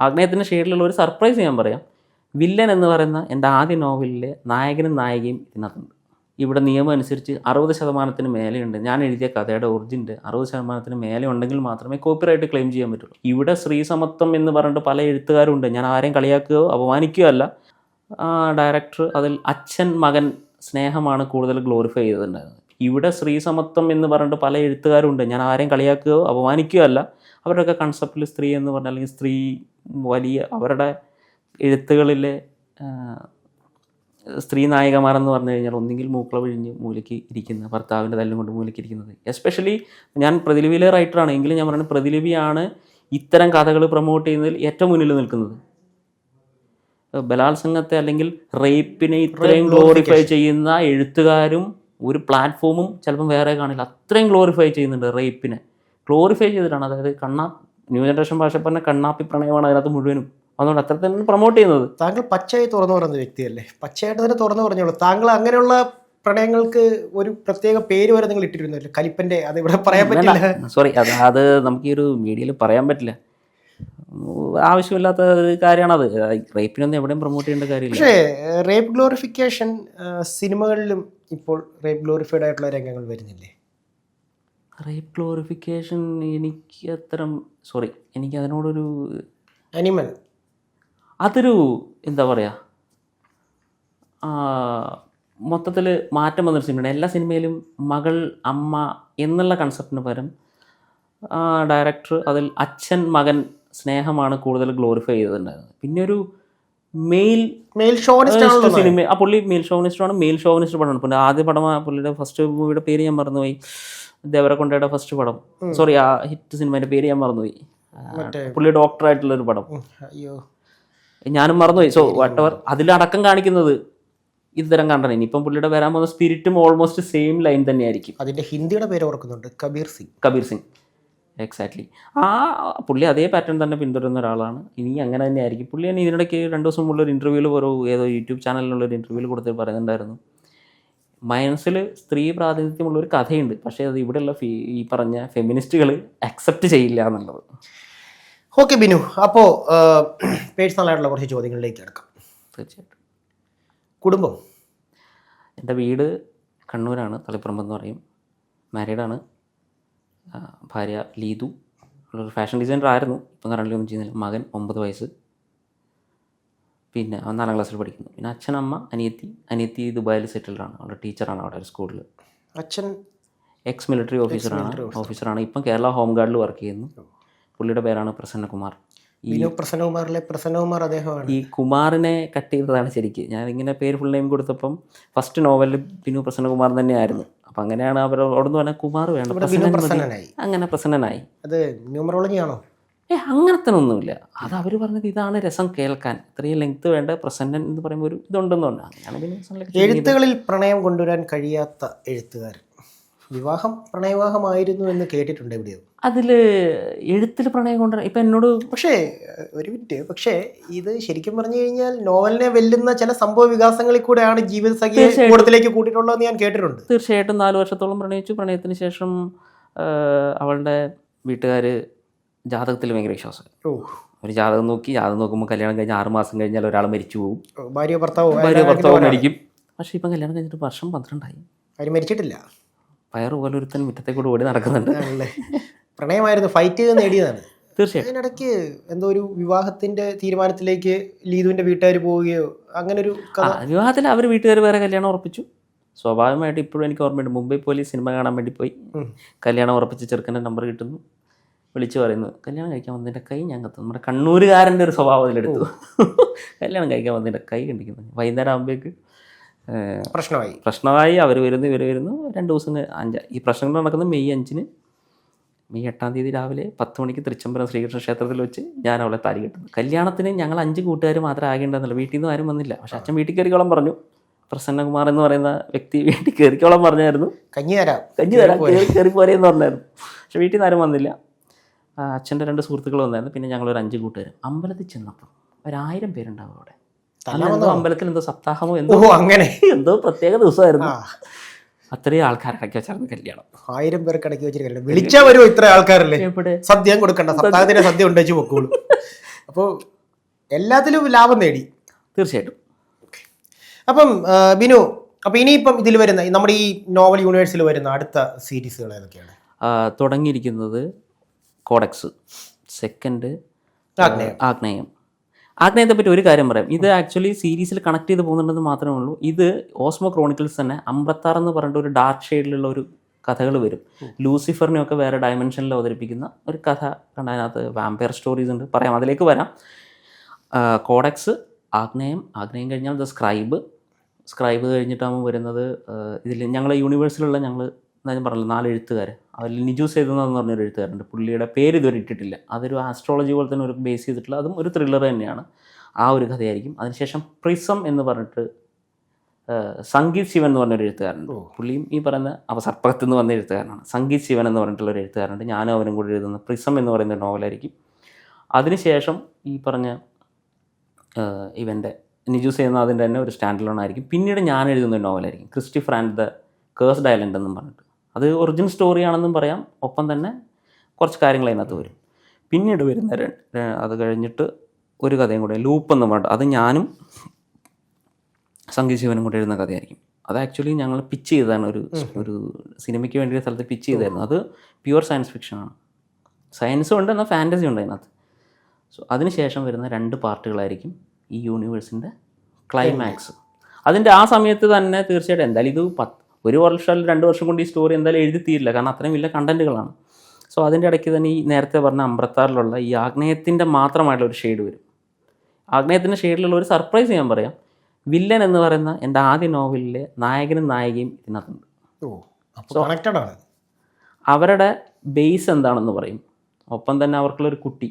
ആഗ്നേയത്തിന്റെ ഷെയ്ഡിലുള്ള ഒരു സർപ്രൈസ് ഞാൻ പറയാം. വില്ലൻ എന്ന് പറയുന്ന എന്റെ ആദ്യ നോവലിലെ നായകനും നായികയും ഇതിനകത്തുണ്ട്. ഇവിടെ നിയമം അനുസരിച്ച് അറുപത് ശതമാനത്തിന് മേലെയുണ്ട്. ഞാൻ എഴുതിയ കഥയുടെ ഒറിജിന്റെ അറുപത് ശതമാനത്തിന് മേലെ ഉണ്ടെങ്കിൽ മാത്രമേ കോപ്പിറൈറ്റ് ക്ലെയിം ചെയ്യാൻ പറ്റുള്ളൂ. ഇവിടെ സ്ത്രീ സമത്വം എന്ന് പറഞ്ഞിട്ട് പല എഴുത്തുകാരുണ്ട്. ഞാൻ ആരെയും കളിയാക്കുകയോ അപമാനിക്കുകയോ അല്ല. ഡയറക്ടർ അതിൽ അച്ഛൻ മകൻ സ്നേഹമാണ് കൂടുതൽ ഗ്ലോറിഫൈ ചെയ്തിട്ടുണ്ടായിരുന്നത്. ഇവിടെ സ്ത്രീ സമത്വം എന്ന് പറഞ്ഞിട്ട് പല എഴുത്തുകാരുണ്ട്. ഞാൻ ആരെയും കളിയാക്കുകയോ അപമാനിക്കുകയോ അല്ല. അവരുടെയൊക്കെ കൺസെപ്റ്റിൽ സ്ത്രീ എന്ന് പറഞ്ഞാൽ അല്ലെങ്കിൽ സ്ത്രീ വലിയ അവരുടെ എഴുത്തുകളിലെ സ്ത്രീ നായികമാരെന്ന് പറഞ്ഞു കഴിഞ്ഞാൽ ഒന്നുകിൽ മൂക്കള വിഴിഞ്ഞ് മൂലയ്ക്ക് ഇരിക്കുന്ന ഭർത്താവിന്റെ തല്ലും കൊണ്ട് മൂലയ്ക്ക് ഇരിക്കുന്നത്. എസ്പെഷ്യലി ഞാൻ പ്രതിലിപിയിലെ റൈറ്ററാണ് എങ്കിലും ഞാൻ പറയുന്നത് പ്രതിലിപിയാണ് ഇത്തരം കഥകൾ പ്രൊമോട്ട് ചെയ്യുന്നതിൽ ഏറ്റവും മുന്നിൽ നിൽക്കുന്നത്. ബലാത്സംഗത്തെ അല്ലെങ്കിൽ റേപ്പിനെ ഇത്രയും ഗ്ലോറിഫൈ ചെയ്യുന്ന എഴുത്തുകാരും ഒരു പ്ലാറ്റ്ഫോമും ചിലപ്പം വേറെ കാണില്ല. അത്രയും ഗ്ലോറിഫൈ ചെയ്യുന്നുണ്ട് റേപ്പിനെ ഗ്ലോറിഫൈ ചെയ്തിട്ടാണ്. അതായത് കണ്ണാ ന്യൂ ജനറേഷൻ ഭാഷ പറഞ്ഞ കണ്ണാപ്പി പ്രണയമാണ് അതിനകത്ത് മുഴുവനും. അതുകൊണ്ട് അത്ര തന്നെ പ്രൊമോട്ട് ചെയ്യുന്നത്. താങ്കൾ പച്ചയായി തുറന്നു പറയുന്ന വ്യക്തിയല്ലേ? പച്ചയായിട്ട് തന്നെ തുറന്നു പറഞ്ഞോളൂ. താങ്കൾ അങ്ങനെയുള്ള പ്രണയങ്ങൾക്ക് ഒരു പ്രത്യേക പേര് വരെ നിങ്ങൾ ഇട്ടിരുന്നല്ലോ. കലിപ്പന്റെ അത് ഇവിടെ പറയാൻ പറ്റില്ല. സോറി അത് അത് നമുക്ക് ഈ ഒരു മീഡിയയിൽ പറയാൻ പറ്റില്ല. ആവശ്യമില്ലാത്ത ഒരു കാര്യമാണത്. റേപ്പിനൊന്നും എവിടെയും പ്രൊമോട്ട് ചെയ്യേണ്ട കാര്യമില്ല. പക്ഷേ റേപ്പ് ഗ്ലോറിഫിക്കേഷൻ സിനിമകളിലും ഇപ്പോൾ റേപ്പ് ഗ്ലോറിഫൈഡ് ആയിട്ടുള്ള രംഗങ്ങൾ വരുന്നില്ലേ? റേപ്പ് ഗ്ലോറിഫിക്കേഷൻ എനിക്ക് അത്തരം സോറി എനിക്ക് അതിനോടൊരു അനിമൽ അതൊരു എന്താ പറയുക മൊത്തത്തിൽ മാറ്റം വന്നൊരു സിനിമയാണ് എല്ലാ സിനിമയിലും മകൾ അമ്മ എന്നുള്ള കൺസെപ്റ്റിന് പകരം ഡയറക്ടർ അതിൽ അച്ഛൻ മകൻ സ്നേഹമാണ് കൂടുതൽ ഗ്ലോറിഫൈ ചെയ്തിട്ടുണ്ടായിരുന്നത്. പിന്നെ ഒരു മെയിൽ മെയിൽ ഷോണിസ്റ്റ് സിനിമ ആ പുള്ളി മെയിൽ ഷോണിസ്റ്റാണ് മെയിൽ ഷോണിസ്റ്റ് പടമാണ്. പിന്നെ ആദ്യ പടം പുള്ളിയുടെ ഫസ്റ്റ് മൂവിയുടെ പേര് ഞാൻ മറന്നുപോയി. ദേവരക്കൊണ്ടയുടെ ഫസ്റ്റ് പടം. സോറി ആ ഹിറ്റ് സിനിമയുടെ പേര് ഞാൻ മറന്നുപോയി. പുള്ളി ഡോക്ടർ ആയിട്ടുള്ള ഡോക്ടറായിട്ടുള്ള ഒരു പടം. അയ്യോ. ഞാനും മറന്നുപോയി. സോ വാട്ട് എവർ അതിലടക്കം കാണിക്കുന്നത് ഇത്തരം കണ്ടത് ഇനിയിപ്പം പുള്ളിയുടെ വരാൻ പോകുന്ന സ്പിരിറ്റും ഓൾമോസ്റ്റ് സെയിം ലൈൻ തന്നെയായിരിക്കും. അതിന്റെ ഹിന്ദിയുടെ പേര് ഓർക്കുന്നുണ്ട് കബീർ സിംഗ്. കബീർ സിംഗ്. എക്സാക്ട്ലി ആ പുള്ളി അതേ പാറ്റേൺ തന്നെ പിന്തുടരുന്ന ഒരാളാണ്. ഇനി അങ്ങനെ തന്നെ ആയിരിക്കും പുള്ളി തന്നെ ഇതിനിടയ്ക്ക് രണ്ട് ദിവസം മുമ്പുള്ള ഒരു ഇന്റർവ്യൂവിൽ ഓരോ ഏതോ യൂട്യൂബ് ചാനലിലുള്ള ഒരു ഇന്റർവ്യൂവിൽ കൊടുത്ത് പറയുന്നുണ്ടായിരുന്നു. മനസ്സിൽ സ്ത്രീ പ്രാതിനിധ്യമുള്ള ഒരു കഥയുണ്ട്. പക്ഷേ അത് ഇവിടെയുള്ള ഫീ ഈ പറഞ്ഞ ഫെമിനിസ്റ്റുകൾ അക്സെപ്റ്റ് ചെയ്യില്ല എന്നുള്ളത്. ഓക്കെ ബിനു. അപ്പോൾ പേഴ്സണലായിട്ടുള്ള കുറച്ച് ചോദ്യങ്ങളിലേക്ക് കിടക്കാം. തീർച്ചയായിട്ടും. കുടുംബം. എന്റെ വീട് കണ്ണൂരാണ് തളിപ്പറമ്പ് എന്ന് പറയും. മാരീഡാണ് ഭാര്യ ലീതു. ഒരു ഫാഷൻ ഡിസൈനർ ആയിരുന്നു. ഇപ്പം കറണ്ടിൽ ഒന്നും ചെയ്യുന്നില്ല. മകൻ ഒമ്പത് വയസ്സ്. പിന്നെ അവൻ നാലാം ക്ലാസ്സിൽ പഠിക്കുന്നു. പിന്നെ അമ്മ അനിയത്തി അനിയത്തി ദുബായിൽ സെറ്റിൽഡാണ് അവിടെ ടീച്ചറാണ് അവിടെ ഒരു സ്കൂളിൽ അച്ഛൻ എക്സ് മിലിറ്ററി ഓഫീസറാണ് ഓഫീസറാണ് ഇപ്പം കേരള ഹോം ഗാർഡിൽ വർക്ക് ചെയ്യുന്നു. പുള്ളിയുടെ പേരാണ് പ്രസന്നകുമാർ. പ്രസന്നകുമാറിലെ പ്രസന്നകുമാർ അദ്ദേഹമാണ്. ഈ കുമാറിനെ കട്ട് ചെയ്തതാണ് ശരിക്ക്. ഞാൻ ഇങ്ങനെ പേര് ഫുൾ നെയിം കൊടുത്തപ്പം ഫസ്റ്റ് നോവലിൽ ബിനു പ്രസന്നകുമാർ തന്നെയായിരുന്നു. അപ്പം അങ്ങനെയാണ് നിന്ന് പറഞ്ഞാൽ കുമാർ. പ്രസന്നനായി. അങ്ങനെ പ്രസന്നനായി. അത് ന്യൂമറോളജി ആണോ? ഏ അങ്ങനത്തെ ഒന്നുമില്ല അത് അവർ പറഞ്ഞത് ഇതാണ് രസം കേൾക്കാൻ. ഇത്രയും ലെങ്ത് വേണ്ട പ്രസന്റ് എന്ന് പറയുമ്പോൾ ഒരു ഇതുണ്ടെന്ന് അങ്ങനെ പിന്നെ എഴുത്തുകളിൽ പ്രണയം കൊണ്ടുവരാൻ കഴിയാത്ത എഴുത്തുകാരൻ. വിവാഹം പ്രണയവിവാഹമായിരുന്നു എന്ന് കേട്ടിട്ടുണ്ട് എവിടെയോ. അതിൽ എഴുത്തിൽ പ്രണയം കൊണ്ട് ഇപ്പം എന്നോട് പക്ഷേ ഒരു മിനിറ്റ്. പക്ഷേ ഇത് ശരിക്കും പറഞ്ഞു കഴിഞ്ഞാൽ നോവലിനെ വെല്ലുന്ന ചില സംഭവ വികാസങ്ങളിൽ കൂടെയാണ് ജീവിത സഖ്യ തീർച്ചയായിട്ടും. കൂട്ടിയിട്ടുള്ളത് കൂട്ടിയിട്ടുള്ളതെന്ന് ഞാൻ കേട്ടിട്ടുണ്ട്. തീർച്ചയായിട്ടും നാല് വർഷത്തോളം പ്രണയിച്ചു. പ്രണയത്തിന് ശേഷം അവളുടെ വീട്ടുകാർ ജാതകത്തിൽ ഭയങ്കര വിശ്വാസം. ഓ. ഒരു ജാതകം നോക്കി ജാതകം നോക്കുമ്പോൾ കല്യാണം കഴിഞ്ഞ് ആറ് മാസം കഴിഞ്ഞാൽ ഒരാൾ മരിച്ചു പോകും ഭാര്യ ഭർത്താവോ ഭാര്യ ഭർത്താവ് മരിക്കും. പക്ഷേ ഇപ്പം കല്യാണം കഴിഞ്ഞിട്ട് വർഷം പന്ത്രണ്ടായി. ആരും മരിച്ചിട്ടില്ല. പയറ് പോലെ ഒരുത്തൻ മുറ്റത്തെ കൂടെ ഓടി നടക്കുന്നുണ്ട്. പ്രണയമായിരുന്നു ഫൈറ്റ് ചെയ്ത് നേടിയതാണ്. തീർച്ചയായും അതിനിടയ്ക്ക് എന്തോ ഒരു വിവാഹത്തിന്റെ തീരുമാനത്തിലേക്ക് ലീതുവിന്റെ വീട്ടുകാർ പോവുകയോ അങ്ങനെ ഒരു വിവാഹത്തിൽ അവർ വീട്ടുകാർ വേറെ കല്യാണം ഉറപ്പിച്ചു. സ്വാഭാവികമായിട്ട് ഇപ്പോഴും എനിക്ക് ഓർമ്മയുണ്ട് മുംബൈ പോലീസ് സിനിമ കാണാൻ വേണ്ടി പോയി. കല്യാണം ഉറപ്പിച്ച് ചെറുക്കന്റെ നമ്പർ കിട്ടുന്നു. വിളിച്ചു പറയുന്നു കല്യാണം കഴിക്കാൻ വന്നതിന്റെ കൈ ഞാൻ കത്തുന്നു. നമ്മുടെ കണ്ണൂരുകാരന്റെ ഒരു സ്വഭാവം അതിലെടുത്തു. കല്യാണം കഴിക്കാൻ വന്നതിന്റെ കൈ കണ്ടിക്കുന്നു വൈകുന്നേരം ആകുമ്പോഴേക്ക് പ്രശ്നമായി. പ്രശ്നമായി. അവർ വരുന്നു ഇവർ വരുന്നു. രണ്ട് ദിവസം അഞ്ച് ഈ പ്രശ്നങ്ങൾ നടക്കുന്നത് മെയ് അഞ്ചിന് മെയ് എട്ടാം തീയതി രാവിലെ പത്ത് മണിക്ക് തൃച്ചംബരം ശ്രീകൃഷ്ണ ക്ഷേത്രത്തിൽ വെച്ച് ഞാൻ അവളെ താലി കെട്ടുന്നു. കല്യാണത്തിന് ഞങ്ങൾ അഞ്ച് കൂട്ടുകാർ മാത്രമേ ആകേണ്ടതെന്നുള്ളൂ. വീട്ടിൽ നിന്ന് ആരും വന്നില്ല. പക്ഷെ അച്ഛൻ വീട്ടിൽ കയറിക്കോളം പറഞ്ഞു. പ്രസന്നകുമാർ എന്ന് പറയുന്ന വ്യക്തി വീട്ടിൽ കയറിക്കോളം പറഞ്ഞായിരുന്നു. കഞ്ഞി തരാം. കഞ്ഞി തരാം. കയറി പോരെന്ന് പറഞ്ഞായിരുന്നു. പക്ഷെ വീട്ടിൽ നിന്ന് ആരും വന്നില്ല. അച്ഛന്റെ രണ്ട് സുഹൃത്തുക്കൾ വന്നായിരുന്നു. പിന്നെ ഞങ്ങളൊരു അഞ്ച് കൂട്ടുകാർ അമ്പലത്തിൽ ചെന്നപ്പോൾ ഒരായിരം പേരുണ്ടാവും അവിടെ. എന്തോ അമ്പലത്തിൽ എന്തോ സപ്താഹമോ എന്തോ അങ്ങനെ. എന്തോ പ്രത്യേക ദിവസമായിരുന്നു. അത്രയും ആൾക്കാർ ഇടയ്ക്ക് വെച്ചായിരുന്നു കല്യാണം. ആയിരം പേർക്ക് ഇടയ്ക്ക് വെച്ചിരിക്കട്ടെ വിളിച്ചാൽ വരുമോ ഇത്ര ആൾക്കാരല്ലേ? സദ്യം കൊടുക്കണ്ട. സപ്താഹത്തിന്റെ സദ്യ ഉണ്ടാച്ചു പൊക്കോളൂ അപ്പോൾ എല്ലാത്തിലും ലാഭം നേടി. തീർച്ചയായിട്ടും. അപ്പം ബിനു അപ്പം ഇനിയിപ്പം ഇതിൽ വരുന്ന നമ്മുടെ ഈ നോവൽ യൂണിവേഴ്സിൽ വരുന്ന അടുത്ത സീരീസുകൾ ഏതൊക്കെയാണ്? തുടങ്ങിയിരിക്കുന്നത് കോഡക്സ്. സെക്കൻഡ് ആഗ്നേയം. ആഗ്നേയം. ആഗ്നേയത്തെ പറ്റി ഒരു കാര്യം പറയാം. ഇത് ആക്ച്വലി സീരീസിൽ കണക്ട് ചെയ്ത് പോകുന്നുണ്ടെന്ന് മാത്രമേ ഉള്ളൂ. ഇത് ഓസ്മോ ക്രോണിക്കിൾസ് തന്നെ അമ്പത്താറ് എന്ന് പറഞ്ഞിട്ട് ഒരു ഡാർക്ക് ഷെയ്ഡിലുള്ള ഒരു കഥകൾ വരും. ലൂസിഫറിനെയൊക്കെ വേറെ ഡയമെൻഷനിൽ അവതരിപ്പിക്കുന്ന ഒരു കഥ കണ്ട അതിനകത്ത് വാമ്പയർ സ്റ്റോറീസ് ഉണ്ട്. പറയാം അതിലേക്ക് വരാം. കോഡക്സ് ആഗ്നേയം ആഗ്നേയം കഴിഞ്ഞാൽ ദ സ്ക്രൈബ് സ്ക്രൈബ് കഴിഞ്ഞിട്ടാകുമ്പോൾ വരുന്നത്. ഇതിൽ ഞങ്ങളെ യൂണിവേഴ്സിലുള്ള ഞങ്ങൾ ഞാൻ പറഞ്ഞില്ല നാല് എഴുത്തുകാർ അതിൽ നിജു സേതുന്ന എന്ന് പറഞ്ഞൊരു എഴുത്തുകാരുണ്ട്. പുള്ളിയുടെ പേര് ഇതുവരെ ഇട്ടിട്ടില്ല. അതൊരു ആസ്ട്രോളജി പോലെ തന്നെ ഒരു ബേസ് ചെയ്തിട്ടുള്ള അതും ഒരു ത്രില്ലർ തന്നെയാണ്. ആ ഒരു കഥയായിരിക്കും. അതിനുശേഷം പ്രിസം എന്ന് പറഞ്ഞിട്ട് സംഗീത് ശിവൻ എന്ന് പറഞ്ഞൊരു എഴുത്തുകാരുണ്ട്. പുള്ളിയും ഈ പറയുന്ന അവസർപ്പകത്ത് എന്ന് വന്ന എഴുത്തുകാരനാണ്. സംഗീത് ശിവൻ എന്ന് പറഞ്ഞിട്ടുള്ള ഒരു എഴുത്തുകാരുണ്ട്. ഞാനും അവനും കൂടി എഴുതുന്ന പ്രിസം എന്ന് പറയുന്ന നോവലായിരിക്കും അതിനുശേഷം ഈ പറഞ്ഞ ഇവന്റെ നിജു സേനാഥിന്റെ തന്നെ ഒരു സ്റ്റാൻഡ് ലോൺ ആയിരിക്കും. പിന്നീട് ഞാൻ എഴുതുന്ന ഒരു നോവലായിരിക്കും ക്രിസ്റ്റി ഫ്രാൻഡ് ദ കേഴ്സ് ഡയലൻഡ് എന്നും പറഞ്ഞിട്ട്. അത് ഒറിജിനൽ സ്റ്റോറിയാണെന്നും പറയാം. ഒപ്പം തന്നെ കുറച്ച് കാര്യങ്ങൾ അതിനകത്ത് വരും. പിന്നീട് വരുന്ന അത് കഴിഞ്ഞിട്ട് ഒരു കഥയും കൂടെ ലൂപ്പ് എന്ന് പറഞ്ഞിട്ട് അത് ഞാനും സംഗീത് ശിവനും കൂടെ എഴുതുന്ന കഥയായിരിക്കും. അത് ആക്ച്വലി ഞങ്ങൾ പിച്ച് ചെയ്തതാണ് ഒരു ഒരു സിനിമയ്ക്ക് വേണ്ടി സ്ഥലത്ത് പിച്ച് ചെയ്തായിരുന്നു. അത് പ്യുവർ സയൻസ് ഫിക്ഷനാണ് സയൻസും ഉണ്ട് എന്നാൽ ഫാന്റസി ഉണ്ട് അതിനകത്ത്. സോ അതിനുശേഷം വരുന്ന രണ്ട് പാർട്ടുകളായിരിക്കും ഈ യൂണിവേഴ്സിന്റെ ക്ലൈമാക്സ് അതിന്റെ ആ സമയത്ത് തന്നെ തീർച്ചയായിട്ടും എന്തായാലും ഇത് പത്ത് ഒരു വർഷം അല്ലെങ്കിൽ രണ്ട് വർഷം കൊണ്ട് ഈ സ്റ്റോറി എന്തായാലും എഴുതി തീരില്ല. കാരണം അത്രയും വലിയ കണ്ടന്റുകളാണ് സോ അതിന്റെ ഇടയ്ക്ക് തന്നെ ഈ നേരത്തെ പറഞ്ഞ അമ്പ്രത്താറിലുള്ള ഈ ആഗ്നേയത്തിന്റെ മാത്രമായിട്ടുള്ള ഒരു ഷെയ്ഡ് വരും. ആഗ്നേയത്തിന്റെ ഷെയ്ഡിലുള്ള ഒരു സർപ്രൈസ് ഞാൻ പറയാം. വില്ലൻ എന്ന് പറയുന്ന എന്റെ ആദ്യ നോവലിലെ നായകനും നായികയും ഇതിനകത്തുണ്ട്. ആണ്. അവരുടെ ബേസ് എന്താണെന്ന് പറയും. ഒപ്പം തന്നെ അവർക്കുള്ളൊരു കുട്ടി.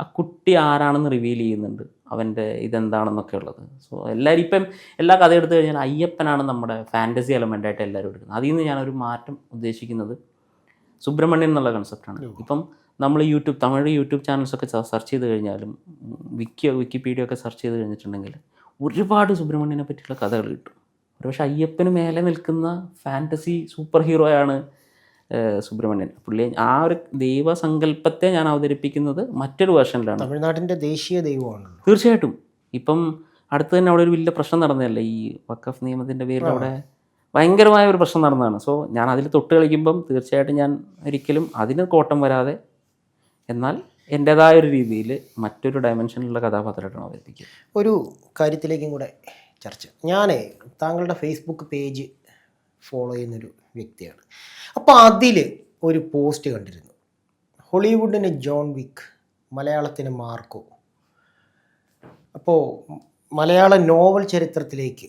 ആ കുട്ടി ആരാണെന്ന് റിവീൽ ചെയ്യുന്നുണ്ട്. അവന്റെ ഇതെന്താണെന്നൊക്കെ ഉള്ളത് സോ എല്ലാവരും ഇപ്പം എല്ലാ കഥ എടുത്തു കഴിഞ്ഞാൽ അയ്യപ്പനാണ് നമ്മുടെ ഫാന്റസി എലമെന്റായിട്ട് എല്ലാവരും എടുക്കുന്നത്. അതിൽ നിന്ന് ഞാനൊരു മാറ്റം ഉദ്ദേശിക്കുന്നത് സുബ്രഹ്മണ്യൻ എന്നുള്ള കൺസെപ്റ്റാണ് ഇപ്പം നമ്മൾ യൂട്യൂബ് തമിഴ് യൂട്യൂബ് ചാനൽസൊക്കെ സെർച്ച് ചെയ്ത് കഴിഞ്ഞാലും വിക്കിയോ വിക്കിപീഡിയ ഒക്കെ സെർച്ച് ചെയ്ത് കഴിഞ്ഞിട്ടുണ്ടെങ്കിൽ ഒരുപാട് സുബ്രഹ്മണ്യനെ പറ്റിയുള്ള കഥകൾ കിട്ടും. ഒരുപക്ഷെ അയ്യപ്പന് മേലെ നിൽക്കുന്ന ഫാന്റസി സൂപ്പർ ഹീറോയാണ് സുബ്രഹ്മണ്യൻ. പുള്ളി ആ ഒരു ദൈവസങ്കല്പത്തെ ഞാൻ അവതരിപ്പിക്കുന്നത് മറ്റൊരു വേർഷനിലാണ്. തമിഴ്നാട്ടിന്റെ ദേശീയ ദൈവമാണ് തീർച്ചയായിട്ടും. ഇപ്പം അടുത്ത് തന്നെ അവിടെ ഒരു വലിയ പ്രശ്നം നടന്നതല്ലേ? ഈ വക്കഫ് നിയമത്തിന്റെ പേരിൽ അവിടെ ഭയങ്കരമായ ഒരു പ്രശ്നം നടന്നതാണ്. സോ ഞാൻ അതിൽ തൊട്ട് കളിക്കുമ്പം തീർച്ചയായിട്ടും ഞാൻ ഒരിക്കലും അതിന് കോട്ടം വരാതെ എന്നാൽ എന്റെതായ ഒരു രീതിയിൽ മറ്റൊരു ഡയമെൻഷനിലുള്ള കഥാപാത്രമായിട്ടാണ് അവതരിപ്പിക്കുക. ഒരു കാര്യത്തിലേക്കും കൂടെ ചർച്ച. ഞാൻ താങ്കളുടെ ഫേസ്ബുക്ക് പേജ് ഫോളോ ചെയ്യുന്നൊരു വ്യക്തിയാണ്. അപ്പോൾ അതിൽ ഒരു പോസ്റ്റ് കണ്ടിരുന്നു. ഹോളിവുഡിന് ജോൺ വിക്ക് മലയാളത്തിന് മാർക്കോ. അപ്പോൾ മലയാള നോവൽ ചരിത്രത്തിലേക്ക്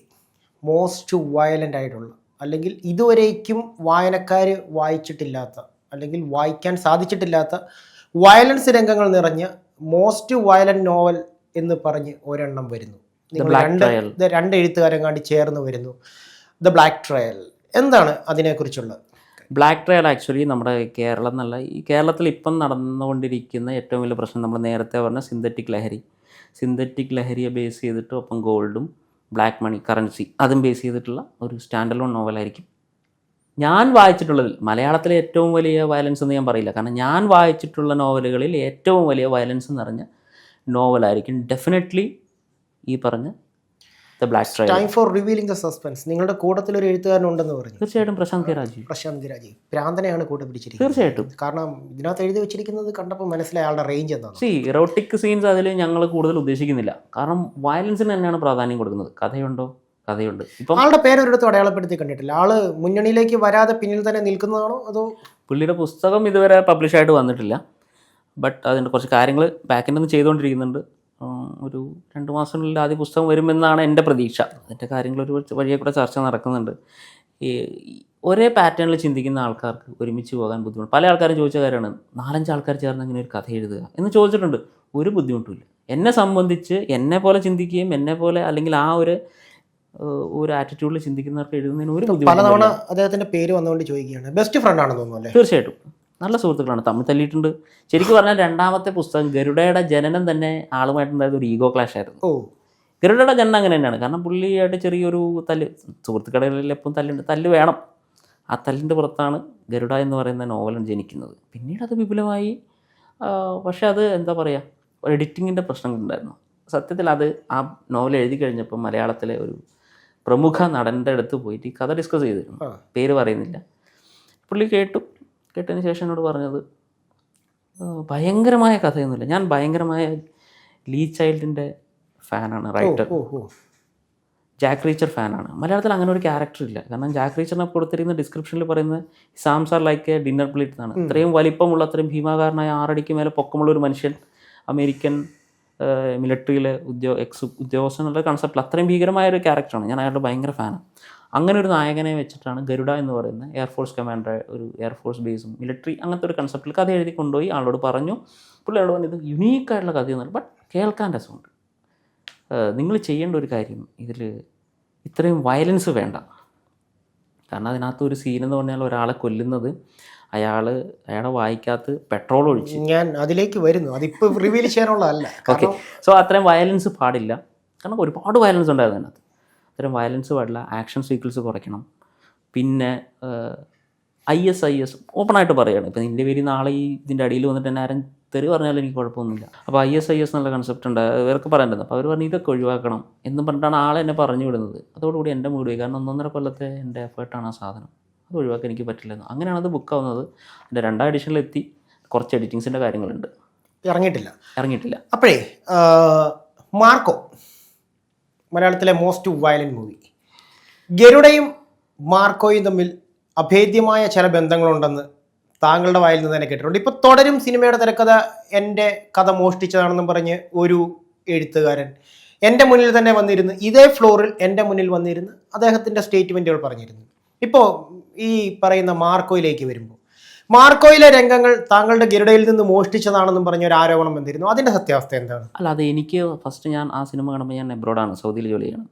മോസ്റ്റ് വയലന്റ് ആയിട്ടുള്ള അല്ലെങ്കിൽ ഇതുവരേക്കും വായനക്കാർ വായിച്ചിട്ടില്ലാത്ത അല്ലെങ്കിൽ വായിക്കാൻ സാധിച്ചിട്ടില്ലാത്ത വയലൻസ് രംഗങ്ങൾ നിറഞ്ഞ മോസ്റ്റ് വയലന്റ് നോവൽ എന്ന് പറഞ്ഞ് ഒരെണ്ണം വരുന്നു. രണ്ട്. രണ്ട് എഴുത്തുകാരെങ്ങാണ്ട് ചേർന്ന് വരുന്നു. ദ ബ്ലാക്ക് ട്രയൽ എന്താണ് അതിനെക്കുറിച്ചുള്ളത്? ബ്ലാക്ക് ട്രയൽ ആക്ച്വലി നമ്മുടെ കേരളം എന്നല്ല ഈ കേരളത്തിൽ ഇപ്പം നടന്നുകൊണ്ടിരിക്കുന്ന ഏറ്റവും വലിയ പ്രശ്നം നമ്മൾ നേരത്തെ പറഞ്ഞ സിന്തറ്റിക് ലഹരി. സിന്തറ്റിക് ലഹരിയെ ബേസ് ചെയ്തിട്ട് ഒപ്പം ഗോൾഡും ബ്ലാക്ക് മണി കറൻസി അതും ബേസ് ചെയ്തിട്ടുള്ള ഒരു സ്റ്റാൻഡ് ലോൺ നോവലായിരിക്കും ഞാൻ വായിച്ചിട്ടുള്ളതിൽ മലയാളത്തിലെ ഏറ്റവും വലിയ വയലൻസ് എന്ന് ഞാൻ പറയില്ല. കാരണം ഞാൻ വായിച്ചിട്ടുള്ള നോവലുകളിൽ ഏറ്റവും വലിയ വയലൻസ് നിറഞ്ഞ നോവലായിരിക്കും ഡെഫിനറ്റ്ലി ഈ പറഞ്ഞ the black time for revealing the suspense നിങ്ങളുടെ കൂട്ടത്തിൽ ഒരു എഴുത്തുകാരൻ ഉണ്ടെന്ന് പറഞ്ഞു. തീർച്ചയായിട്ടും പ്രശാന്ത് ഗിരാജി പ്രശാന്ത് ഗിരാജി ഭ്രാന്തനെയാണ് കൂടെ പിടിച്ചിരിക്കുന്നത്. തീർച്ചയായിട്ടും. കാരണം ഇതിനകത്ത് എഴുതി വെച്ചിരിക്കുന്നത് കണ്ടപ്പോൾ മനസ്സിലായ ആളുടെ റേഞ്ച് എന്താണ് സി ഇറോട്ടിക് സീൻസ് അതിൽ ഞങ്ങൾ കൂടുതൽ ഉദ്ദേശിക്കുന്നില്ല. കാരണം വയലൻസിന് തന്നെയാണ് പ്രാധാന്യം കൊടുക്കുന്നത്. കഥയുണ്ടോ? കഥയുണ്ട്. ഇപ്പം ആളുടെ പേര് ഒരിടത്തും അടയാളപ്പെടുത്തി കണ്ടിട്ടില്ല. ആൾ മുന്നണിയിലേക്ക് വരാതെ പിന്നിൽ തന്നെ നിൽക്കുന്നതാണോ അതോ? പുള്ളിയുടെ പുസ്തകം ഇതുവരെ പബ്ലിഷ് ആയിട്ട് വന്നിട്ടില്ല. ബട്ട് അതിന്റെ കുറച്ച് കാര്യങ്ങൾ ബാക്കിന്റെ നിന്ന് ചെയ്തുകൊണ്ടിരിക്കുന്നുണ്ട്. ഒരു രണ്ട് മാസത്തിനുള്ളിൽ ആദ്യ പുസ്തകം വരുമെന്നാണ് എന്റെ പ്രതീക്ഷ. അതിന്റെ കാര്യങ്ങൾ ഒരു വഴിയെ കൂടെ ചർച്ച നടക്കുന്നുണ്ട്. ഈ ഒരേ പാറ്റേണിൽ ചിന്തിക്കുന്ന ആൾക്കാർക്ക് ഒരുമിച്ച് പോകാൻ ബുദ്ധിമുട്ട്. പല ആൾക്കാരും ചോദിച്ച കാര്യമാണ് നാലഞ്ച് ആൾക്കാർ ചേർന്ന് ഇങ്ങനെ ഒരു കഥ എഴുതുക? എന്ന് ചോദിച്ചിട്ടുണ്ട്. ഒരു ബുദ്ധിമുട്ടില്ല എന്നെ സംബന്ധിച്ച് എന്നെ പോലെ ചിന്തിക്കുകയും എന്നെ പോലെ അല്ലെങ്കിൽ ആ ഒരു ഒരു ആറ്റിറ്റ്യൂഡിൽ ചിന്തിക്കുന്നവർക്ക് എഴുതുന്നതിന് ഒരു പലതവണ അദ്ദേഹത്തിന്റെ പേര് വന്നുകൊണ്ട് ചോദിക്കുകയാണ്. ബെസ്റ്റ് ഫ്രണ്ട് ആണെന്ന് തോന്നുന്നു തീർച്ചയായിട്ടും. നല്ല സുഹൃത്തുക്കളാണ്. തമ്മിൽ തല്ലിയിട്ടുണ്ട്. ശരിക്കും പറഞ്ഞാൽ രണ്ടാമത്തെ പുസ്തകം ഗരുഡയുടെ ജനനം തന്നെ ആളുമായിട്ടുണ്ടായത് ഒരു ഈഗോ ക്ലാഷ് ആയിരുന്നു. ഓ. ഗരുഡയുടെ ജനനം അങ്ങനെ തന്നെയാണ്. കാരണം പുള്ളിയായിട്ട് ചെറിയൊരു തല്ല് സുഹൃത്തുക്കളിൽ എപ്പോഴും തല്ലുണ്ട് തല്ല് വേണം. ആ തല്ലിന്റെ പുറത്താണ് ഗരുഡ എന്ന് പറയുന്ന നോവൽ ജനിക്കുന്നത്. പിന്നീട് അത് വിപുലമായി പക്ഷേ പക്ഷെ അത് എന്താ പറയുക എഡിറ്റിങ്ങിന്റെ പ്രശ്നങ്ങളുണ്ടായിരുന്നു. സത്യത്തിൽ അത് ആ നോവൽ എഴുതി കഴിഞ്ഞപ്പോൾ മലയാളത്തിലെ ഒരു പ്രമുഖ നടന്റെ അടുത്ത് പോയിട്ട് ഈ കഥ ഡിസ്കസ് ചെയ്തിരുന്നു. പേര് പറയുന്നില്ല. പുള്ളി കേട്ടു. കേട്ടതിന് ശേഷം എന്നോട് പറഞ്ഞത് "ആ, ഭയങ്കരമായ കഥയൊന്നുമില്ല. ഞാൻ ഭയങ്കരമായ ലീ ചൈൽഡിന്റെ ഫാനാണ് റൈറ്റർ. ജാക്ക് റീച്ചർ ഫാനാണ്. മലയാളത്തിൽ അങ്ങനെ ഒരു ക്യാരക്ടർ ഇല്ല. കാരണം ജാക്ക് റീച്ചറിനെ കൊടുത്തിരിക്കുന്ന ഡിസ്ക്രിപ്ഷനിൽ പറയുന്നത് സാംസാർ ലൈക്ക് എ ഡിന്നർ പ്ലേറ്റ് എന്നാണ്. ഇത്രയും വലിപ്പമുള്ള അത്രയും ഭീമാകാരനായ ആറടിക്ക് മേലെ പൊക്കമുള്ള ഒരു മനുഷ്യൻ അമേരിക്കൻ മിലിറ്ററിയിലെ ഉദ്യോഗ എക്സ് ഉദ്യോഗസ്ഥൻ എന്നുള്ള കൺസെപ്റ്റിൽ അത്രയും ഭീകരമായ ഒരു ക്യാരക്ടറാണ് ഞാൻ അയാളുടെ ഭയങ്കര ഫാനാണ് അങ്ങനെ ഒരു നായകനെ വെച്ചിട്ടാണ് ഗരുഡ എന്ന് പറയുന്ന എയർഫോഴ്സ് കമാൻഡർ ഒരു എയർഫോഴ്സ് ബേസും മിലിറ്ററി അങ്ങനത്തെ ഒരു കൺസെപ്റ്റിൽ കഥ എഴുതി കൊണ്ടുപോയി ആളോട് പറഞ്ഞു. പുള്ളിയോട് പറഞ്ഞു ഇത് യുണീക്കായിട്ടുള്ള കഥയൊന്നുമല്ല ബട്ട് കേൾക്കാൻ രസമുണ്ട്. നിങ്ങൾ ചെയ്യേണ്ട ഒരു കാര്യം ഇതിൽ ഇത്രയും വയലൻസ് വേണ്ട. കാരണം അതിനകത്ത് ഒരു സീൻ എന്ന് പറഞ്ഞാൽ ഒരാളെ കൊല്ലുന്നത് അയാൾ അയാളെ വായിക്കകത്ത് പെട്രോൾ ഒഴിച്ച്. ഞാൻ അതിലേക്ക് വരുന്നു. അതിപ്പോൾ റിവീൽ ചെയ്യാനുള്ളതല്ല. ഓക്കെ സോ അത്രയും വയലൻസ് പാടില്ല. കാരണം ഒരുപാട് വയലൻസ് ഉണ്ടായിരുന്നു അതിനകത്ത്. അത്രയും വയലൻസ് പാടില്ല ആക്ഷൻ സീക്വൽസ് കുറയ്ക്കണം. പിന്നെ ഐ എസ് ഐ എസ് ഓപ്പണായിട്ട് പറയുകയാണ് ഇപ്പം നിന്റെ പേര് നാളെ ഈ ഇതിന്റെ അടിയിൽ വന്നിട്ട് എന്നെ ആരും തെറി പറഞ്ഞാലും എനിക്ക് കുഴപ്പമൊന്നുമില്ല. അപ്പോൾ ഐ എസ് ഐ എസ് എന്നുള്ള കൺസെപ്റ്റ് ഉണ്ട്. ഇവർക്ക് പറയേണ്ടത്. അപ്പോൾ അവർ പറഞ്ഞു ഇതൊക്കെ ഒഴിവാക്കണം എന്ന് പറഞ്ഞിട്ടാണ് ആളെ എന്നെ പറഞ്ഞു വിടുന്നത്. അതോടുകൂടി എന്റെ പോയി. കാരണം ഒന്നൊന്നര കൊല്ലത്തെ എന്റെ എഫേർട്ടാണ് ആ സാധനം. അത് ഒഴിവാക്കാൻ എനിക്ക് പറ്റില്ലെന്ന്. അങ്ങനെയാണ് അത് ബുക്കാവുന്നത് എന്റെ രണ്ടാം എഡിഷനിലെത്തി കുറച്ച് എഡിറ്റിങ്സിന്റെ കാര്യങ്ങളുണ്ട്. ഇറങ്ങിയിട്ടില്ല. ഇറങ്ങിയിട്ടില്ല. അപ്പോഴേ മാർക്കോ മലയാളത്തിലെ മോസ്റ്റ് വയലന്റ് മൂവി ഗരുഡയും മാർക്കോയും തമ്മിൽ അഭേദ്യമായ ചില ബന്ധങ്ങളുണ്ടെന്ന് താങ്കളുടെ വായിൽ നിന്ന് തന്നെ കേട്ടിട്ടുണ്ട്. ഇപ്പോൾ തുടരും സിനിമയുടെ തിരക്കഥ എന്റെ കഥ മോഷ്ടിച്ചതാണെന്നും പറഞ്ഞ് ഒരു എഴുത്തുകാരൻ എന്റെ മുന്നിൽ തന്നെ വന്നിരുന്ന് ഇതേ ഫ്ലോറിൽ എന്റെ മുന്നിൽ വന്നിരുന്ന് അദ്ദേഹത്തിന്റെ സ്റ്റേറ്റ്മെന്റുകൾ പറഞ്ഞിരുന്നു. ഇപ്പോൾ ഈ പറയുന്ന മാർക്കോയിലേക്ക് വരുമ്പോൾ മാർക്കോയിലെ രംഗങ്ങൾ താങ്കളുടെ ഗരുഡയിൽ നിന്ന് മോഷ്ടിച്ചതാണെന്നും പറഞ്ഞ ഒരു ആരോപണം വന്നിരുന്നു. അതിന്റെ സത്യാവസ്ഥ എന്താണ്? അല്ല അത് എനിക്ക് ഫസ്റ്റ് ഞാൻ ആ സിനിമ കാണുമ്പോൾ ഞാൻ എബ്രോഡാണ് സൗദിയിൽ ജോലി ചെയ്യണം.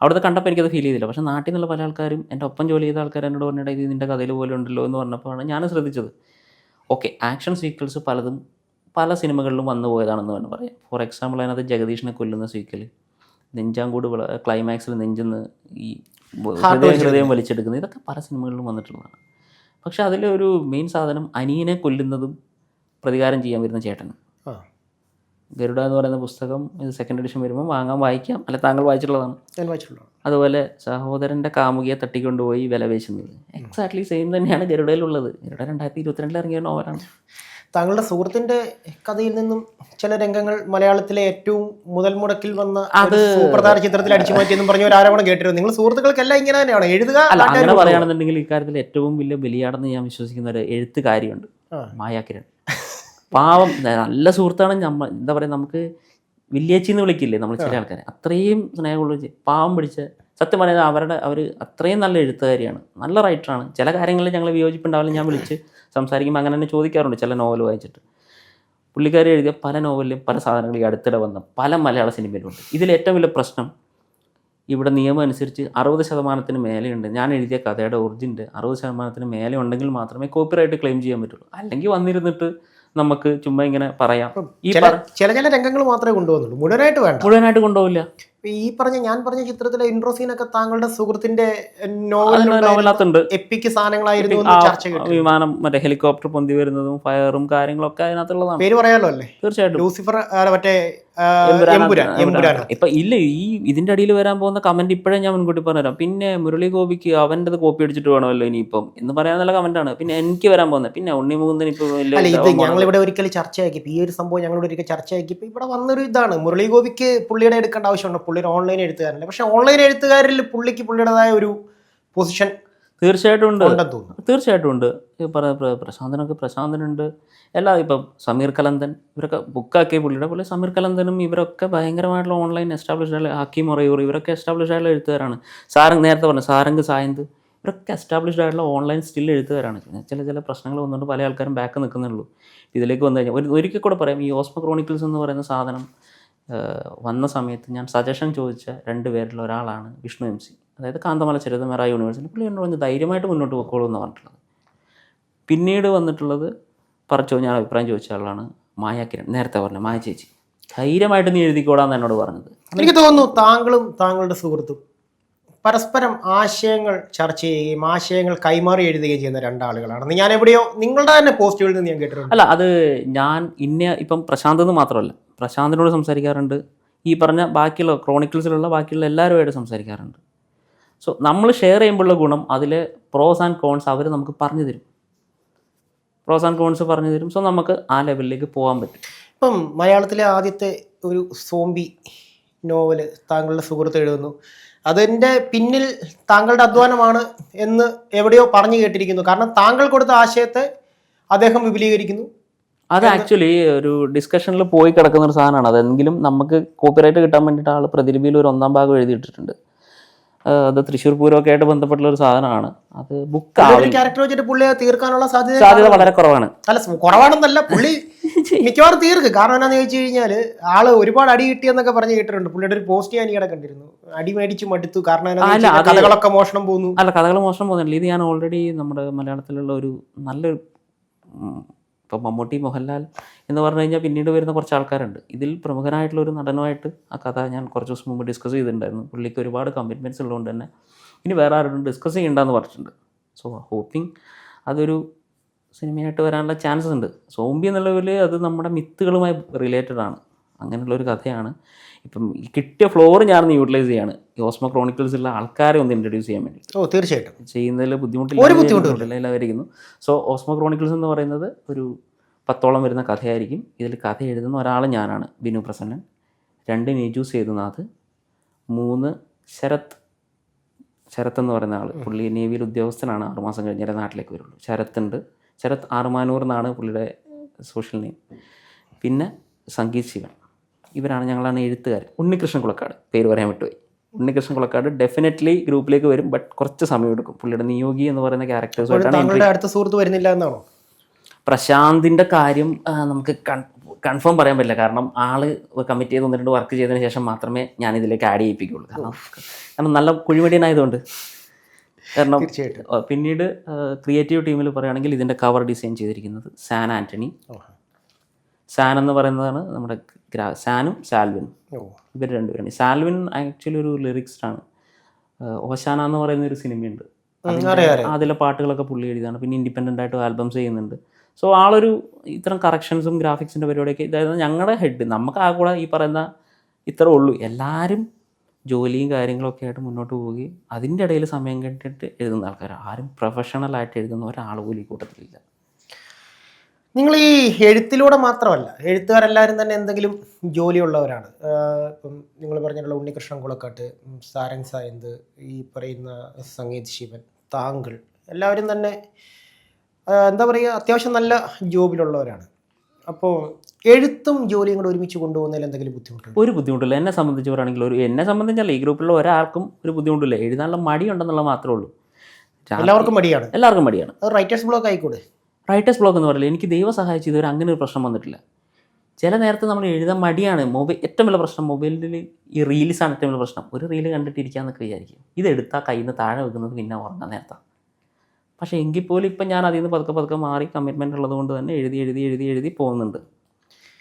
അവിടുത്തെ കണ്ടപ്പോൾ എനിക്കത് ഫീൽ ചെയ്തില്ല. പക്ഷേ നാട്ടിൽ നിന്നുള്ള പല ആൾക്കാരും എന്റെ ഒപ്പം ജോലി ചെയ്ത ആൾക്കാർ എന്നോട് പറഞ്ഞിട്ട് ഇത് ഇതിന്റെ കഥയിൽ പോലെ ഉണ്ടല്ലോ എന്ന് പറഞ്ഞപ്പോഴാണ് ഞാൻ ശ്രദ്ധിച്ചത്. ഓക്കെ ആക്ഷൻ സീക്വൽസ് പലതും പല സിനിമകളിലും വന്നു പോയതാണെന്ന് വേണം പറയാം ഫോർ എക്സാമ്പിൾ അതിനകത്ത് ജഗദീഷിനെ കൊല്ലുന്ന സീക്വൽ നെഞ്ചാങ്കൂട് ക്ലൈമാക്സിൽ നെഞ്ചെന്ന് ഈ ഹൃദയം ഹൃദയം വലിച്ചെടുക്കുന്നത് ഇതൊക്കെ പല സിനിമകളിലും വന്നിട്ടുള്ളതാണ്. പക്ഷേ അതിലൊരു മെയിൻ സാധനം അനിയനെ കൊല്ലുന്നതും പ്രതികാരം ചെയ്യാൻ വരുന്ന ചേട്ടനും ഗരുഡ എന്ന് പറയുന്ന പുസ്തകം ഇത് സെക്കൻഡ് എഡിഷൻ വരുമ്പോൾ വാങ്ങാൻ വായിക്കാം. അല്ല താങ്കൾ വായിച്ചിട്ടുള്ളതാണ്. ഞാൻ വായിച്ചിട്ടുള്ളതാണ്. അതുപോലെ സഹോദരന്റെ കാമുകിയെ തട്ടിക്കൊണ്ടുപോയി വില വേശുന്നത്. എക്സാക്ട്ലി സെയിം തന്നെയാണ് ഗരുഡയിലുള്ളത്. ഗരുഡ രണ്ടായിരത്തി ഇരുപത്തിരണ്ടിൽ ഇറങ്ങിയ നോവലാണ് താങ്കളുടെ സുഹൃത്തിന്റെ കഥയിൽ നിന്നും ചില രംഗങ്ങൾ മലയാളത്തിലെ ഏറ്റവും മുതൽ മുടക്കിൽ വന്ന അത് പ്രധാന ചിത്രത്തിൽ അടിച്ചു മാറ്റിയെന്നും പറഞ്ഞ ഒരു ആരോപണം കേട്ടിരുന്നു. നിങ്ങൾ സുഹൃത്തുക്കൾക്കെല്ലാം ഇങ്ങനെ തന്നെയാണ്? എഴുതുക അങ്ങനെ. പറയുകയാണെന്നുണ്ടെങ്കിൽ ഇക്കാര്യത്തിൽ ഏറ്റവും വലിയ ബലിയാടെന്ന് ഞാൻ വിശ്വസിക്കുന്ന ഒരു എഴുത്തുകാരിയുണ്ട്. മായാകിരൺ മായാക്കിരൺ. പാവം നല്ല സുഹൃത്താണ് നമ്മൾ എന്താ പറയുക നമുക്ക് വില്ലേച്ചി എന്ന് വിളിക്കില്ലേ നമ്മൾ ചില ആൾക്കാരെ. അത്രയും സ്നേഹമുള്ള പാവം പിടിച്ച സത്യം പറയുന്നത് അവരുടെ അവർ അത്രയും നല്ല എഴുത്തുകാരിയാണ്. നല്ല റൈറ്ററാണ് ചില കാര്യങ്ങളിൽ ഞങ്ങൾ വിയോജിപ്പുണ്ടാവില്ല ഞാൻ വിളിച്ച് സംസാരിക്കുമ്പോൾ അങ്ങനെ തന്നെ ചോദിക്കാറുണ്ട് ചില നോവൽ വായിച്ചിട്ട്. പുള്ളിക്കാരി എഴുതിയ പല നോവലിലും പല സാധനങ്ങളും ഈ അടുത്തിടെ വന്ന പല മലയാള സിനിമയിലുണ്ട് ഇതിൽ ഏറ്റവും വലിയ പ്രശ്നം ഇവിടെ നിയമം അനുസരിച്ച് അറുപത് ശതമാനത്തിന് മേലെയുണ്ട്. ഞാൻ എഴുതിയ കഥയുടെ ഒറിജിന്റെ അറുപത് ശതമാനത്തിന് മേലെ ഉണ്ടെങ്കിൽ മാത്രമേ കോപ്പിറൈറ്റ് ക്ലെയിം ചെയ്യാൻ പറ്റുള്ളൂ. അല്ലെങ്കിൽ വന്നിരുന്നിട്ട് നമുക്ക് ചുമ്മാ ഇങ്ങനെ പറയാം. ഈ ചില പറ- ചില ചില രംഗങ്ങൾ മാത്രമേ കൊണ്ടുപോകുന്നുള്ളൂ. മുഴുവനായിട്ട് വേണ്ട. മുഴുവനായിട്ട് കൊണ്ടുപോകില്ല. ഈ പറഞ്ഞ ഞാൻ പറഞ്ഞ ചിത്രത്തിലെ ഇൻട്രോ സീനൊക്കെ താങ്കളുടെ സുഹൃത്തിന്റെ നോവലിനകത്തുണ്ട് എപ്പിക്ക് സാധനങ്ങളായിരുന്നു ചർച്ച വിമാനം മറ്റേ ഹെലികോപ്റ്റർ പൊന്തി വരുന്നതും ഫയറും കാര്യങ്ങളൊക്കെ അതിനകത്തുള്ളതാണ്. പേര് പറയാലോ അല്ലേ? തീർച്ചയായിട്ടും. ലൂസിഫർ മറ്റേ ഇപ്പൊ ഇല്ല ഈ ഇതിന്റെ അടിയിൽ വരാൻ പോകുന്ന കമന്റ് ഇപ്പോഴേ ഞാൻ മുൻകൂട്ടി പറഞ്ഞുതരാം. പിന്നെ മുരളി ഗോപിക്ക് അവന്റെ കോപ്പി അടിച്ചിട്ട് വേണമല്ലോ ഇനിയിപ്പം എന്ന് പറയാൻ നല്ല കമന്റ് ആണ്. പിന്നെ എനിക്ക് വരാൻ പോകുന്നത്. പിന്നെ ഉണ്ണി മുകുന്ദൻ ഇപ്പൊ ഞങ്ങൾ ഇവിടെ ഒരിക്കലും ചർച്ചയാക്കി. ഈ ഒരു സംഭവം ഞങ്ങൾ ഒരിക്കൽ ചർച്ചയാക്കിയപ്പോൾ ഇവിടെ വന്നൊരു ഇതാണ്. മുരളി ഗോപിക്ക് പുള്ളിയുടെ എടുക്കേണ്ട ആവശ്യമുണ്ട്. പുള്ളിയുടെ ഓൺലൈൻ എഴുത്തുകാരനല്ല? പക്ഷെ ഓൺലൈൻ എഴുത്തുകാരിൽ പുള്ളിക്ക് പുള്ളിയുടേതായ ഒരു പൊസിഷൻ തീർച്ചയായിട്ടും ഉണ്ട്. തീർച്ചയായിട്ടും ഉണ്ട്. ഈ പ്രശാന്തനൊക്കെ പ്രശാന്തനുണ്ട്. എല്ലാ ഇപ്പം സമീർ കലന്തൻ ഇവരൊക്കെ ബുക്കാക്കിയ പുള്ളിയുടെ പോലെ സമീർ കലന്തനും ഇവരൊക്കെ ഭയങ്കരമായിട്ടുള്ള ഓൺലൈൻ എസ്റ്റാബ്ലിഷ് ആയ ഹക്കീം മൊറയൂർ ഇവരൊക്കെ എസ്റ്റാബ്ലിഷ് ആയിട്ടുള്ള എഴുത്തുകാരാണ്. സാരംഗ് നേരത്തെ പറഞ്ഞു സാരംഗ് സായന്ത് ഇവരൊക്കെ എസ്റ്റാബ്ലിഷ്ഡ് ആയിട്ടുള്ള ഓൺലൈൻ സ്റ്റിൽ എഴുത്തുകാരാണ്. ചില ചില പ്രശ്നങ്ങൾ വന്നുകൊണ്ട് പല ആൾക്കാരും ബാക്ക് നിൽക്കുന്നുള്ളൂ ഇതിലേക്ക് വന്നു കഴിഞ്ഞാൽ ഒരു ഒരിക്കൽ കൂടെ പറയാം ഈ ഓസ്മോ ക്രോണിക്കിൾസ് എന്ന് പറയുന്ന സാധനം വന്ന സമയത്ത് ഞാൻ സജഷൻ ചോദിച്ച രണ്ട് പേരിൽ ഒരാളാണ് വിഷ്ണു എം സി. അതായത് കാന്തമല ചരിതമേറ യൂണിവേഴ്സിറ്റി പുള്ളി എന്നോട് പറഞ്ഞ് ധൈര്യമായിട്ട് മുന്നോട്ട് പോയിക്കോളൂ എന്ന് പറഞ്ഞിട്ടുള്ളത്. പിന്നീട് വന്നിട്ടുള്ളത് പറച്ചോ ഞാൻ അഭിപ്രായം ചോദിച്ച ആളാണ് മായ കിരൺ. നേരത്തെ പറഞ്ഞു മായ ചേച്ചി. ധൈര്യമായിട്ട് നീ എഴുതിക്കോടാന്ന് എന്നോട് പറഞ്ഞത്. എനിക്ക് തോന്നുന്നു താങ്കളും താങ്കളുടെ സുഹൃത്തും പരസ്പരം ആശയങ്ങൾ ചർച്ച ചെയ്യുകയും ആശയങ്ങൾ കൈമാറി എഴുതുകയും ചെയ്യുന്ന രണ്ടാളുകളാണ്. ഞാൻ എവിടെയോ നിങ്ങളുടെ തന്നെ പോസ്റ്റുകളിൽ നിന്ന് ഞാൻ കേട്ടിട്ടുണ്ട്. അല്ല അത് ഞാൻ ഇന്ന ഇപ്പം പ്രശാന്ത് എന്ന് മാത്രമല്ല പ്രശാന്തിനോട് സംസാരിക്കാറുണ്ട്. ഈ പറഞ്ഞ ബാക്കിയുള്ള ക്രോണിക്കിൾസിലുള്ള ബാക്കിയുള്ള എല്ലാവരുമായിട്ട് സംസാരിക്കാറുണ്ട്. സോ നമ്മൾ ഷെയർ ചെയ്യുമ്പോഴുള്ള ഗുണം അതിലെ പ്രോസ് ആൻഡ് കോൺസ് അവർ നമുക്ക് പറഞ്ഞു തരും. പ്രോസ് ആൻഡ് കോൺസ് പറഞ്ഞു തരും. സോ നമുക്ക് ആ ലെവലിലേക്ക് പോകാൻ പറ്റും. ഇപ്പം മലയാളത്തിലെ ആദ്യത്തെ ഒരു സോംബി നോവൽ താങ്കളുടെ സുഹൃത്ത് എഴുതുന്നു. അതിന്റെ പിന്നിൽ താങ്കളുടെ അധ്വാനമാണ് എന്ന് എവിടെയോ പറഞ്ഞു കേട്ടിരിക്കുന്നു. കാരണം താങ്കൾ കൊടുത്ത ആശയത്തെ അദ്ദേഹം വിപുലീകരിക്കുന്നു. അത് ആക്ച്വലി ഒരു ഡിസ്കഷനിൽ പോയി കിടക്കുന്ന ഒരു സാധനമാണ്. അതെങ്കിലും നമുക്ക് കോപ്പിറൈറ്റ് കിട്ടാൻ വേണ്ടിയിട്ട് ആൾ പ്രതിലിപിയിൽ ഒരു ഒന്നാം ഭാഗം എഴുതിയിട്ടിട്ടുണ്ട്. അത് തൃശ്ശൂർ പൂരമൊക്കെ ആയിട്ട് ബന്ധപ്പെട്ടുള്ള ഒരു സാധനമാണ്. അത് ബുക്ക് ക്യാരക്ടർ വെച്ചിട്ട് പുള്ളിയെ തീർക്കാനുള്ള സാധ്യത സാധ്യത വളരെ കുറവാണ്. അല്ല കുറവാണെന്നല്ല പുള്ളി മിക്കവാറും തീർക്ക്. കാരണം എന്നാന്ന് ചോദിച്ചു കഴിഞ്ഞാൽ ആൾ ഒരുപാട് അടി കിട്ടിയെന്നൊക്കെ പറഞ്ഞ് കേട്ടിട്ടുണ്ട്. പുള്ളിയുടെ ഒരു പോസ്റ്റ് ഞാൻ ഈയിടെ കണ്ടിരുന്നു. അടി മേടിച്ച് മടുത്തു. കാരണം കഥകളൊക്കെ മോഷണം പോകുന്നു അല്ല കഥകൾ മോഷണം പോകുന്നില്ല. ഇത് ഞാൻ ഓൾറെഡി നമ്മുടെ മലയാളത്തിലുള്ള ഒരു നല്ല ഇപ്പം മമ്മൂട്ടി മോഹൻലാൽ എന്ന് പറഞ്ഞു കഴിഞ്ഞാൽ പിന്നീട് വരുന്ന കുറച്ച് ആൾക്കാരുണ്ട്. ഇതിൽ പ്രമുഖനായിട്ടുള്ള ഒരു നടനുമായിട്ട് ആ കഥ ഞാൻ കുറച്ച് ദിവസം മുമ്പ് ഡിസ്കസ് ചെയ്തിട്ടുണ്ടായിരുന്നു. പുള്ളിക്ക് ഒരുപാട് കമ്മിറ്റ്മെന്റ്സ് ഉള്ളതുകൊണ്ട് തന്നെ. ഇനി വേറെ ആരോടും ഡിസ്കസ് ചെയ്യണ്ടെന്ന് പറഞ്ഞിട്ടുണ്ട്. സോ ഹോപ്പിംഗ് അതൊരു സിനിമയായിട്ട് വരാനുള്ള ചാൻസസ് ഉണ്ട്. സോംബി എന്നുള്ളതിൽ അത് നമ്മുടെ മിത്തുകളുമായി റിലേറ്റഡ് ആണ്. അങ്ങനെയുള്ള ഒരു കഥയാണ്. ഇപ്പം കിട്ടിയ ഫ്ലോർ ഞാനൊന്ന് യൂട്ടിലൈസ് ചെയ്യാണ്. ഈ ഓസ്മോ ക്രോണിക്കിൾസിലുള്ള ആൾക്കാരെ ഒന്ന് ഇൻട്രൊഡ്യൂസ് ചെയ്യാൻ വേണ്ടി. ഓ തീർച്ചയായിട്ടും. ചെയ്യുന്നതിൽ ഒരു ബുദ്ധിമുട്ടില്ല. എല്ലാവരിക്കുന്നു സോ ഓസ്മോ ക്രോണിക്കിൾസ് എന്ന് പറയുന്നത് ഒരു പത്തോളം വരുന്ന കഥയായിരിക്കും. ഇതിൽ കഥ എഴുതുന്ന ഒരാൾ ഞാനാണ് ബിനു പ്രസന്നൻ. രണ്ട് നിജു സേതുനാഥ്. മൂന്ന് ശരത് ശരത് എന്ന് പറയുന്ന ആൾ പുള്ളി നേവിയിൽ ഉദ്യോഗസ്ഥനാണ്. ആറുമാസം കഴിഞ്ഞാലേ നാട്ടിലേക്ക് വരുള്ളൂ. ശരത് ഉണ്ട് ശരത് ആറുമാനൂർ എന്നാണ് പുള്ളിയുടെ സോഷ്യൽ നെയിം പിന്നെ സംഗീത് ശിവൻ. ഇവരാണ് ഞങ്ങളാണ് എഴുത്തുകാർ ഉണ്ണികൃഷ്ണൻ കുളക്കാട്. പേര് പറയാൻ വിട്ടുപോയി. ഉണ്ണികൃഷ്ണൻ കുളക്കാട് ഡെഫിനറ്റ്ലി ഗ്രൂപ്പിലേക്ക് വരും ബട്ട് കുറച്ച് സമയം എടുക്കും. പുള്ളിയുടെ നിയോഗി എന്ന് പറയുന്ന ക്യാരക്ടേഴ്സുമായിട്ടാണ് അടുത്ത സുഹൃത്ത് വരുന്നില്ല എന്നാണോ? പ്രശാന്തിന്റെ കാര്യം നമുക്ക് കൺഫേം പറയാൻ പറ്റില്ല. കാരണം ആൾ കമ്മിറ്റ് ചെയ്ത് ഒന്ന് രണ്ട് വർക്ക് ചെയ്തതിന് ശേഷം മാത്രമേ ഞാൻ ഇതിലേക്ക് ആഡ് ചെയ്യിപ്പിക്കുള്ളൂ കാരണം കാരണം നല്ല കുഴിമടിയനായതുകൊണ്ട്. കാരണം തീർച്ചയായിട്ടും. പിന്നീട് ക്രിയേറ്റീവ് ടീമിൽ പറയുകയാണെങ്കിൽ ഇതിന്റെ കവർ ഡിസൈൻ ചെയ്തിരിക്കുന്നത് സാൻ ആന്റണി സാൻ എന്ന് പറയുന്നതാണ് നമ്മുടെ ഗ്രാ സാനും സാൽവിനും. ഇവർ രണ്ടുപേരാണ്. സാൽവിൻ ആക്ച്വലി ഒരു ലിറിക്സ്റ്റാണ് ഓശാന എന്ന് പറയുന്ന ഒരു സിനിമയുണ്ട്. അതിലെ പാട്ടുകളൊക്കെ പുള്ളി എഴുതിയാണ് പിന്നെ ഇൻഡിപെൻഡന്റ് ആയിട്ട് ആൽബംസ് ചെയ്യുന്നുണ്ട്. സോ ആളൊരു ഇത്തരം കറക്ഷൻസും ഗ്രാഫിക്സിന്റെ പരിപാടിയൊക്കെ ഇതായത് ഞങ്ങളുടെ ഹെഡ് നമുക്ക് ആ കൂടെ ഈ പറയുന്ന ഇത്ര ഉള്ളൂ. എല്ലാവരും ജോലിയും കാര്യങ്ങളൊക്കെ ആയിട്ട് മുന്നോട്ട് പോവുകയും അതിന്റെ ഇടയിൽ സമയം കണ്ടിട്ട് എഴുതുന്ന ആൾക്കാർ ആരും പ്രൊഫഷണൽ ആയിട്ട് എഴുതുന്ന ഒരാൾ പോലും ഈ കൂട്ടത്തിലില്ല. നിങ്ങൾ ഈ എഴുത്തിലൂടെ മാത്രമല്ല എഴുത്തുകാരെല്ലാവരും തന്നെ എന്തെങ്കിലും ജോലിയുള്ളവരാണ്. ഇപ്പം നിങ്ങൾ പറഞ്ഞിട്ടുള്ള ഉണ്ണികൃഷ്ണൻ കുളക്കാട്ട് സാരൻ സായന്ത് ഈ പറയുന്ന സംഗീത് ശിവൻ താങ്കൾ എല്ലാവരും തന്നെ എന്താ പറയുക അത്യാവശ്യം നല്ല ജോബിലുള്ളവരാണ്. അപ്പോൾ എഴുത്തും ജോലിയും കൂടെ ഒരുമിച്ച് കൊണ്ടുപോകുന്നതിൽ എന്തെങ്കിലും ബുദ്ധിമുട്ടുണ്ട്? ഒരു ബുദ്ധിമുട്ടില്ല. എന്നെ സംബന്ധിച്ച് പറയുകയാണെങ്കിൽ ഒരു എന്നെ സംബന്ധിച്ചല്ല ഈ ഗ്രൂപ്പിലുള്ള ഒരാൾക്കും ഒരു ബുദ്ധിമുട്ടില്ല. എഴുതാനുള്ള മടിയുണ്ടെന്നുള്ള മാത്രമേ ഉള്ളൂ. എല്ലാവർക്കും മടിയാണ്? എല്ലാവർക്കും മടിയാണ്. റൈറ്റേഴ്സ് ബ്ലോക്ക് ആയിക്കൂടെ? റൈറ്റേഴ്സ് ബ്ലോക്ക് എന്ന് പറയില്ല എനിക്ക് ദൈവം സഹായിച്ച് ഇതുവരെ അങ്ങനെ ഒരു പ്രശ്നം വന്നിട്ടില്ല. ചില നേരത്തെ നമ്മൾ എഴുതാൻ മടിയാണ്. മൊബൈൽ ഏറ്റവും വലിയ പ്രശ്നം മൊബൈലിൽ ഈ റീൽസാണ് ഏറ്റവും വലിയ പ്രശ്നം. ഒരു റീൽ കണ്ടിട്ടിരിക്കാന്നൊക്കെ വിചാരിക്കും. ഇത് എടുത്താൽ കയ്യിൽ നിന്ന് താഴെ വെക്കുന്നത് പിന്നെ ഉറങ്ങാൻ നേരത്താണ് പക്ഷേ എങ്കിൽ പോലും ഇപ്പം ഞാൻ അതിൽ നിന്ന് പതുക്കെ പതുക്കെ മാറി കമ്മിറ്റ്മെന്റ് ഉള്ളത് കൊണ്ട് തന്നെ എഴുതി എഴുതി എഴുതി എഴുതി പോകുന്നുണ്ട്.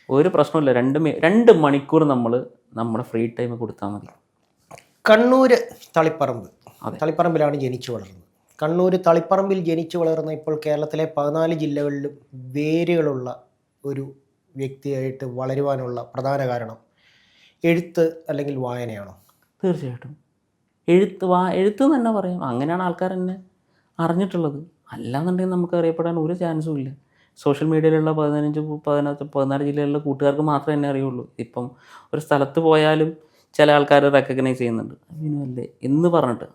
ഒരു പ്രശ്നമില്ല രണ്ട് രണ്ട് മണിക്കൂർ നമ്മൾ നമ്മുടെ ഫ്രീ ടൈം കൊടുത്താൽ മതി. കണ്ണൂർ തളിപ്പറമ്പ്. അതെ. തളിപ്പറമ്പിലാണ് ജനിച്ചു വളർന്നത്. കണ്ണൂർ തളിപ്പറമ്പിൽ ജനിച്ചു വളർന്ന ഇപ്പോൾ കേരളത്തിലെ പതിനാല് ജില്ലകളിലും വേരുകളുള്ള ഒരു വ്യക്തിയായിട്ട് വളരുവാനുള്ള പ്രധാന കാരണം എഴുത്ത് അല്ലെങ്കിൽ വായനയാണോ? തീർച്ചയായിട്ടും. എഴുത്ത് വാ എഴുത്ത് എന്ന് തന്നെ പറയാം. അങ്ങനെയാണ് ആൾക്കാർ എന്നെ അറിഞ്ഞിട്ടുള്ളത്. അല്ലാന്നുണ്ടെങ്കിൽ നമുക്ക് അറിയപ്പെടാൻ ഒരു ചാൻസും ഇല്ല. സോഷ്യൽ മീഡിയയിലുള്ള പതിനഞ്ച് പു- പതിനാറ് ജില്ലയിലുള്ള കൂട്ടുകാർക്ക് മാത്രമേ എന്നെ അറിയുള്ളൂ. ഇപ്പം ഒരു സ്ഥലത്ത് പോയാലും ചില ആൾക്കാർ റെക്കഗ്നൈസ് ചെയ്യുന്നുണ്ട്. അല്ലേ? എന്ന് പറഞ്ഞിട്ട്.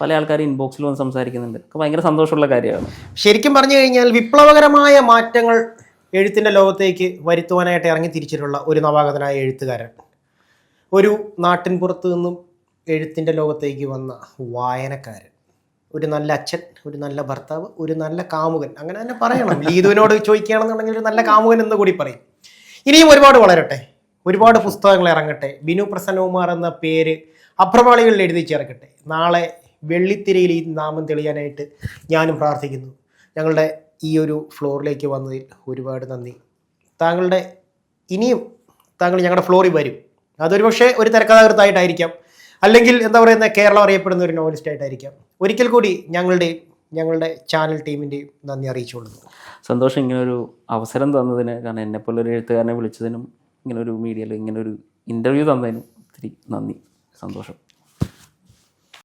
പല ആൾക്കാരും ഇൻബോക്സിൽ വന്ന് സംസാരിക്കുന്നുണ്ട്. ഭയങ്കര സന്തോഷമുള്ള കാര്യമാണ്. ശരിക്കും പറഞ്ഞു കഴിഞ്ഞാൽ വിപ്ലവകരമായ മാറ്റങ്ങൾ എഴുത്തിന്റെ ലോകത്തേക്ക് വരുത്തുവാനായിട്ട് ഇറങ്ങി തിരിച്ചിട്ടുള്ള ഒരു നവാഗതനായ എഴുത്തുകാരൻ. ഒരു നാട്ടിൻ പുറത്തു നിന്നും എഴുത്തിന്റെ ലോകത്തേക്ക് വന്ന വായനക്കാരൻ. ഒരു നല്ല അച്ഛൻ ഒരു നല്ല ഭർത്താവ് ഒരു നല്ല കാമുകൻ. അങ്ങനെ തന്നെ പറയണം. ലീതുവിനോട് ചോദിക്കുകയാണെന്നുണ്ടെങ്കിൽ ഒരു നല്ല കാമുകൻ എന്ന് കൂടി പറയും. ഇനിയും ഒരുപാട് വളരട്ടെ. ഒരുപാട് പുസ്തകങ്ങൾ ഇറങ്ങട്ടെ. ബിനു പ്രസന്നകുമാർ എന്ന പേര് അപ്രമാളികളിൽ എഴുതി ചേർക്കട്ടെ. നാളെ വെള്ളിത്തിരയിൽ ഈ നാമം തെളിയാനായിട്ട് ഞാനും പ്രാർത്ഥിക്കുന്നു. ഞങ്ങളുടെ ഈ ഒരു ഫ്ലോറിലേക്ക് വന്നതിൽ ഒരുപാട് നന്ദി. താങ്കളുടെ ഇനിയും താങ്കൾ ഞങ്ങളുടെ ഫ്ലോറിൽ വരും. അതൊരു പക്ഷേ ഒരു തിരക്കഥാകൃത്തായിട്ടായിരിക്കാം. അല്ലെങ്കിൽ എന്താ പറയുന്ന കേരളം അറിയപ്പെടുന്ന ഒരു നോവലിസ്റ്റ് ആയിട്ടായിരിക്കാം. ഒരിക്കൽ കൂടി ഞങ്ങളുടെ ഞങ്ങളുടെ ചാനൽ ടീമിന്റെയും നന്ദി അറിയിച്ചുകൊള്ളുന്നു. സന്തോഷം ഇങ്ങനൊരു അവസരം തന്നതിന് കാരണം എന്നെപ്പോലെ ഒരു എഴുത്തുകാരനെ വിളിച്ചതിനും ഇങ്ങനൊരു മീഡിയയിൽ ഇങ്ങനൊരു ഇന്റർവ്യൂ തന്നതിനും ഒത്തിരി നന്ദി സന്തോഷം.